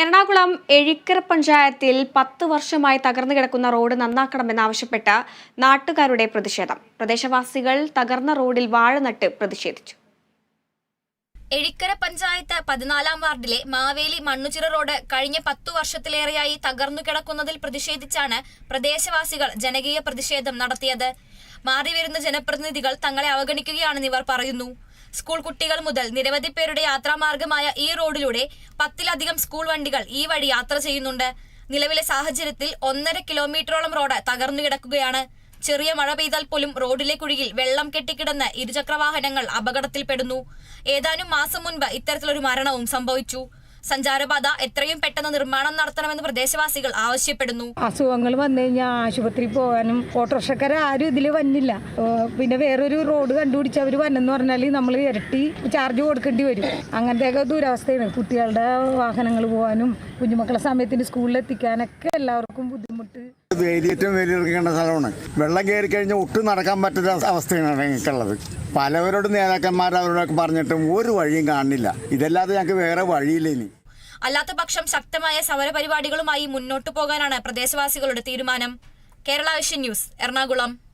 എറണാകുളം എഴിക്കര പഞ്ചായത്തിൽ പത്ത് വർഷമായി തകർന്നു കിടക്കുന്ന റോഡ് നന്നാക്കണമെന്നാവശ്യപ്പെട്ട നാട്ടുകാരുടെ പ്രതിഷേധം. പ്രദേശവാസികൾ തകർന്ന റോഡിൽ വാഴ നട്ട് പ്രതിഷേധിച്ചു. എഴിക്കര പഞ്ചായത്ത് പതിനാലാം വാർഡിലെ മാവേലി മണ്ണുചിറ റോഡ് കഴിഞ്ഞ പത്തു വർഷത്തിലേറെയായി തകർന്നു കിടക്കുന്നതിൽ പ്രതിഷേധിച്ചാണ് പ്രദേശവാസികൾ ജനകീയ പ്രതിഷേധം നടത്തിയത്. മാറിവരുന്ന ജനപ്രതിനിധികൾ തങ്ങളെ അവഗണിക്കുകയാണെന്ന് ഇവർ പറയുന്നു. സ്കൂൾ കുട്ടികൾ മുതൽ നിരവധി പേരുടെ യാത്രാമാർഗമായ ഈ റോഡിലൂടെ പത്തിലധികം സ്കൂൾ വണ്ടികൾ ഈ വഴി യാത്ര ചെയ്യുന്നുണ്ട്. നിലവിലെ സാഹചര്യത്തിൽ ഒന്നര കിലോമീറ്ററോളം റോഡ് തകർന്നു കിടക്കുകയാണ്. ചെറിയ മഴ പെയ്താൽ പോലും റോഡിലെ കുഴിയിൽ വെള്ളം കെട്ടിക്കിടന്ന് ഇരുചക്രവാഹനങ്ങൾ അപകടത്തിൽപ്പെടുന്നു. ഏതാനും മാസം മുൻപ് ഇത്തരത്തിലൊരു മരണവും സംഭവിച്ചു. സഞ്ചാരപാത എത്രയും പെട്ടെന്ന് നിർമ്മാണം നടത്തണമെന്ന് പ്രദേശവാസികൾ ആവശ്യപ്പെടുന്നു. അസുഖങ്ങൾ വന്നു കഴിഞ്ഞാൽ ആശുപത്രി പോകാനും ഓട്ടോറിക്ഷക്കാർ ആരും ഇതിൽ വന്നില്ല. പിന്നെ വേറൊരു റോഡ് കണ്ടുപിടിച്ച് അവർ വന്നെന്ന് പറഞ്ഞാൽ നമ്മൾ ഇരട്ടി ചാർജ് കൊടുക്കേണ്ടി വരും. അങ്ങനത്തെയൊക്കെ ദുരവസ്ഥയാണ്. കുട്ടികളുടെ വാഹനങ്ങൾ പോകാനും കുഞ്ഞുമക്കളെ സമയത്തിന് സ്കൂളിൽ എത്തിക്കാനൊക്കെ എല്ലാവർക്കും ബുദ്ധിമുട്ട്. വേലിയേറ്റം വേലിയിറക്കേണ്ട സ്ഥലമാണ്. വെള്ളം കയറി കഴിഞ്ഞാൽ ഒട്ടും നടക്കാൻ പറ്റാത്ത അവസ്ഥയാണ് ഞങ്ങൾക്കുള്ളത് പലവരോട് നേതാക്കന്മാർ അവരോടൊക്കെ പറഞ്ഞിട്ടും ഒരു വഴിയും കാണുന്നില്ല. ഇതല്ലാതെ ഞങ്ങൾക്ക് വേറെ വഴിയില്ല ഇനി. അല്ലാത്ത പക്ഷം ശക്തമായ സമരപരിപാടികളുമായി മുന്നോട്ടു പോകാനാണ് പ്രദേശവാസികളുടെ തീരുമാനം. Kerala vision news Ernakulam.